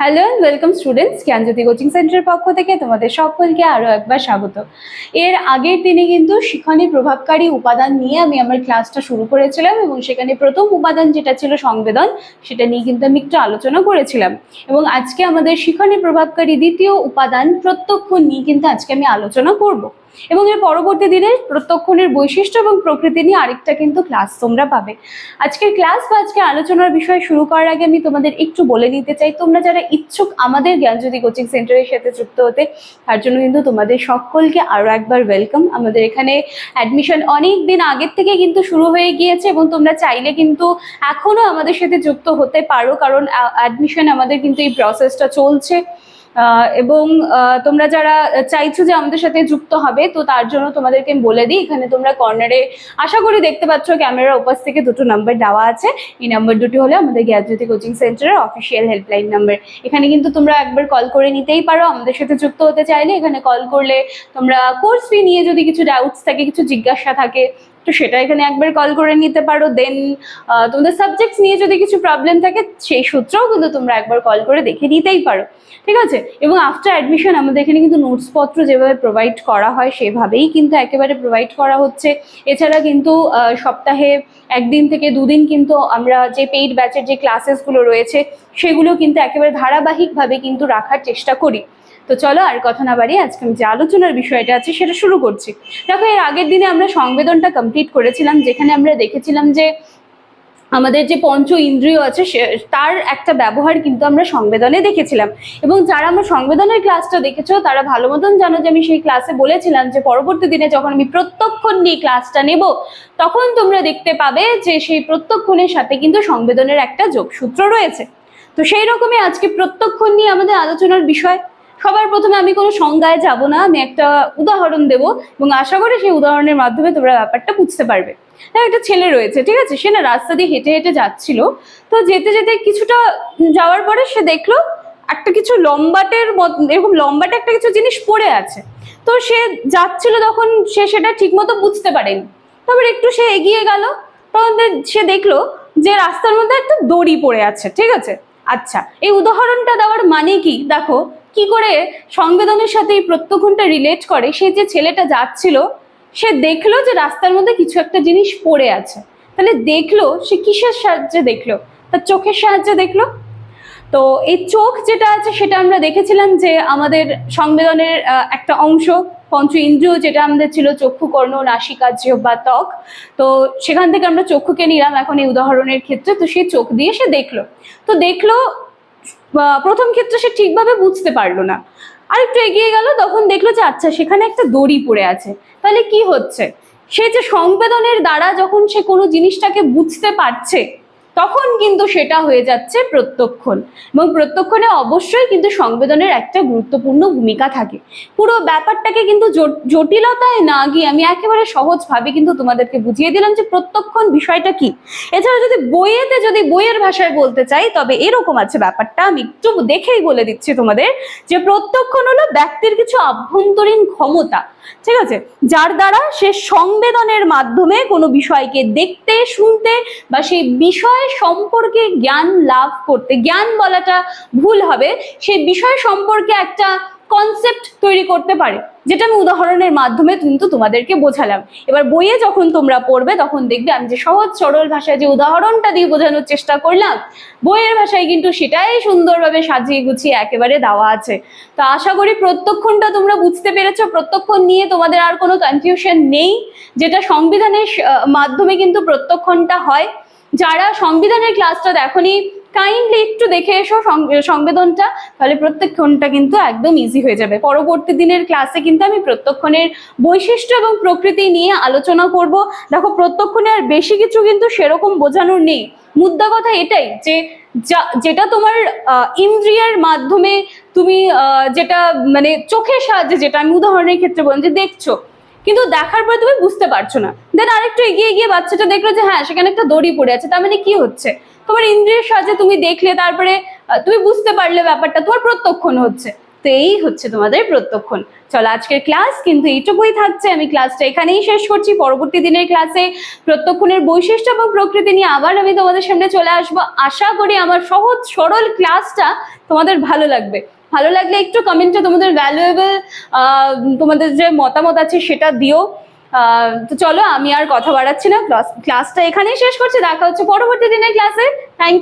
Hello and welcome students Gyanjyoti coaching সেন্টারের পক্ষ থেকে তোমাদের সকলকে আরও একবার স্বাগত। এর আগের দিনে কিন্তু শিক্ষণে প্রভাবকারী উপাদান নিয়ে আমি আমার ক্লাসটা শুরু করেছিলাম এবং সেখানে প্রথম উপাদান যেটা ছিল সংবেদন, সেটা নিয়ে কিন্তু আমি একটু আলোচনা করেছিলাম। এবং আজকে আমাদের শিক্ষণে প্রভাবকারী দ্বিতীয় উপাদান প্রত্যক্ষ নিয়ে কিন্তু আজকে আমি আলোচনা করব। এবং এর পরবর্তী দিনে প্রত্যক্ষণের বৈশিষ্ট্য এবং প্রকৃতি নিয়ে আরেকটা কিন্তু ক্লাস তোমরা পাবে। আজকের ক্লাস বা আজকে আলোচনার বিষয় শুরু করার আগে আমি তোমাদের একটু বলে নিতে চাই, তোমরা যারা ইচ্ছুক আমাদের জ্ঞানজ্যোতি কোচিং সেন্টারের সাথে যুক্ত হতে, তার জন্য কিন্তু তোমাদের সকলকে আরও একবার ওয়েলকাম আমাদের এখানে অ্যাডমিশন অনেক দিন আগের থেকে কিন্তু শুরু হয়ে গিয়েছে এবং তোমরা চাইলে কিন্তু এখনও আমাদের সাথে যুক্ত হতে পারো, কারণ অ্যাডমিশন আমাদের কিন্তু এই প্রসেসটা চলছে। এবং তোমরা যারা চাইছো যে আমাদের সাথে যুক্ত হবে, তো তার জন্য তোমাদেরকে বলে দিই, এখানে তোমরা কর্নারে আশা করি দেখতে পাচ্ছ ক্যামেরার ওপাশ থেকে দুটো নাম্বার দেওয়া আছে। এই নাম্বার দুটি হলো আমাদের জ্ঞানজ্যোতি কোচিং সেন্টারের অফিসিয়াল হেল্পলাইন নাম্বার এখানে কিন্তু তোমরা একবার কল করে নিতেই পারো, আমাদের সাথে যুক্ত হতে চাইলে এখানে কল করলে তোমরা কোর্স ফি নিয়ে যদি কিছু ডাউটস থাকে, কিছু জিজ্ঞাসা থাকে তো সেটা এখানে একবার কল করে নিতে পারো দেন তোমাদের সাবজেক্টস নিয়ে যদি কিছু প্রবলেম থাকে, সেই সূত্রেও কিন্তু তোমরা একবার কল করে দেখে নিতেই পারো। ঠিক আছে? এবং আফটার অ্যাডমিশন আমাদের এখানে কিন্তু নোটসপত্র যেভাবে প্রোভাইড করা হয়, সেভাবেই কিন্তু একেবারে প্রোভাইড করা হচ্ছে। এছাড়া কিন্তু সপ্তাহে একদিন থেকে দুদিন কিন্তু আমরা যে পেইড ব্যাচের যে ক্লাসেসগুলো রয়েছে, সেগুলো কিন্তু একেবারে ধারাবাহিকভাবে কিন্তু রাখার চেষ্টা করি। তো চলো আর কথা না বাড়িয়ে আজকে আমি যে আলোচনার বিষয়টা আছে সেটা শুরু করছি। দেখো, এর আগের দিনে আমরা সংবেদনটা কমপ্লিট করেছিলাম, যেখানে আমরা দেখেছিলাম যে আমাদের যে পঞ্চ ইন্দ্রিয় আছে সে- তার একটা ব্যবহার কিন্তু আমরা সংবেদনে দেখেছিলাম। এবং যারা আমার সংবেদনের ক্লাসটা দেখেছ, তারা ভালো মতন জানো যে আমি সেই ক্লাসে বলেছিলাম যে পরবর্তী দিনে যখন আমি প্রত্যক্ষণ নিয়ে ক্লাসটা নেব, তখন তোমরা দেখতে পাবে যে সেই প্রত্যক্ষণের সাথে কিন্তু সংবেদনের একটা যোগসূত্র রয়েছে। তো সেই রকমই আজকে প্রত্যক্ষণ নিয়ে আমাদের আলোচনার বিষয়। সবার প্রথমে আমি কোনো সংজ্ঞায় যাব না আমি একটা উদাহরণ দেব এবং আশা করি সেই উদাহরণের মাধ্যমে তোমরা ব্যাপারটা বুঝতে পারবে। দেখো, একটা ছেলে রয়েছে ঠিক আছে? সে না রাস্তা দিয়ে হেঁটে হেঁটে যাচ্ছিল তো যেতে যেতে কিছুটা যাওয়ার পরে সে দেখল একটা কিছু লম্বাটের এরকম লম্বাটে একটা কিছু জিনিস পড়ে আছে। তো সে যাচ্ছিল তখন সে সেটা ঠিকমতো বুঝতে পারেনি। তারপর একটু সে এগিয়ে গেল তখন সে দেখল যে রাস্তার মধ্যে একটা দড়ি পড়ে আছে ঠিক আছে? আচ্ছা এই উদাহরণটা দেওয়ার মানে কি? দেখো কি করে সংবেদনের সাথে এই প্রত্যক্ষণটা রিলেট করে? সে যে ছেলেটা যাচ্ছিল, সে দেখল যে রাস্তার মধ্যে কিছু একটা জিনিস পড়ে আছে। তাহলে দেখল সে কিসের সাহায্যে দেখল? তার চোখের সাহায্যে দেখল? তো এই চোখ যেটা আছে, সেটা আমরা দেখেছিলাম যে আমাদের সংবেদনের একটা অংশ, পঞ্চ ইন্দ্রিয় যেটা আমাদের ছিল, চক্ষু, কর্ণ, নাসিকা, জিহ্বা, ত্বক। তো সেখান থেকে আমরা চক্ষুকে নিলাম এখন এই উদাহরণের ক্ষেত্রে। তো সে চোখ দিয়ে সে দেখল। তো দেখল প্রথম ক্ষেত্রে সে ঠিকভাবে বুঝতে পারল না। আর একটু এগিয়ে গেল, তখন দেখল যে আচ্ছা সেখানে একটা দড়ি পড়ে আছে। তাহলে কি হচ্ছে? সে যে সংবেদনের দ্বারা যখন সে কোনো জিনিসটাকে বুঝতে পারছে তখন কিন্তু সেটা হয়ে যাচ্ছে প্রত্যক্ষণ। এবং প্রত্যক্ষণে অবশ্যই কিন্তু সংবেদনের একটা গুরুত্বপূর্ণ ভূমিকা থাকে। পুরো ব্যাপারটাকে কিন্তু জট- জটিলতায় না গিয়ে আমি একেবারে সহজভাবে কিন্তু তোমাদেরকে বুঝিয়ে দিলাম যে প্রত্যক্ষণ বিষয়টা কি। এছাড়া যদি বইয়েতে যদি বইয়ের ভাষায় বলতে চাই, তবে এরকম আছে ব্যাপারটা। আমি একটু দেখেই বলে দিচ্ছি তোমাদের যে প্রত্যক্ষণ হলো ব্যক্তির কিছু আভ্যন্তরীণ ক্ষমতা, ঠিক আছে? যার দ্বারা সে সংবেদনের মাধ্যমে কোনো বিষয়কে দেখতে, শুনতে বা সেই বিষয় সম্পর্কে জ্ঞান লাভ করতে, জ্ঞান বলাটা ভুল হবে সেই বিষয় সম্পর্কে একটা কনসেপ্ট তৈরি করতে পারে, যেটা আমি উদাহরণের মাধ্যমে কিন্তু তোমাদেরকে বোঝালাম। এবার বইয়ে যখন তোমরা পড়বে, তখন দেখবে আমি যে সহজ সরল ভাষায় যে উদাহরণটা দিয়ে বোঝানোর চেষ্টা করলাম, বইয়ের ভাষায় কিন্তু সেটাই সুন্দরভাবে সাজিয়ে গুছিয়ে একেবারে দেওয়া আছে। তো আশা করি প্রত্যক্ষণটা তোমরা বুঝতে পেরেছ, প্রত্যক্ষণ নিয়ে তোমাদের আর কোনো কনফিউশন নেই, যেটা সংবিধানের মাধ্যমে কিন্তু প্রত্যক্ষণটা হয়। যারা সংবিধানের ক্লাসটা দেখনি কাইন্ডলি একটু দেখে এসো সংবেদনটা, তাহলে প্রত্যক্ষণটা কিন্তু একদম ইজি হয়ে যাবে। পরবর্তী দিনের ক্লাসে কিন্তু আমি প্রত্যক্ষণের বৈশিষ্ট্য এবং প্রকৃতি নিয়ে আলোচনা করব। দেখো, প্রত্যক্ষণে আর বেশি কিছু কিন্তু সেরকম বোঝানোর নেই। মুদ্রা কথা এটাই যে, যা- যেটা তোমার ইন্দ্রিয়ার মাধ্যমে তুমি যেটা মানে চোখের সাহায্যে, যেটা আমি উদাহরণের ক্ষেত্রে বললাম যে দেখছ কিন্তু দেখার পরে তুমি বুঝতে পারছ না। দেন আরেকটু এগিয়ে গিয়ে বাচ্চাটা দেখল যে হ্যাঁ সেখানে একটা দড়ি পড়ে আছে, তার মানে কি হচ্ছে? তোমার ইন্দ্রিয়ের সাহায্যে তুমি দেখলে, তারপরে তুমি বুঝতে পারলে ব্যাপারটা, তোমার প্রত্যক্ষণ হচ্ছে। তো এই হচ্ছে তোমাদের প্রত্যক্ষণ। চলো, আজকের ক্লাস কিন্তু এইটুকুই থাকছে। আমি ক্লাসটা এখানেই শেষ করছি। পরবর্তী দিনের ক্লাসে প্রত্যক্ষণের বৈশিষ্ট্য এবং প্রকৃতি নিয়ে আবার আমি তোমাদের সামনে চলে আসব। আশা করি আমার সহজ সরল ক্লাসটা তোমাদের ভালো লাগবে। ভালো লাগলে একটু কমেন্টে তোমাদের ভ্যালুয়েবল তোমাদের যে মতামত আছে সেটা দিও। তো চলো আমি আর কথা বাড়াচ্ছি না। ক্লাস ক্লাসটা এখানেই শেষ করছি। দেখা হচ্ছে পরবর্তী দিনের ক্লাসে থ্যাংক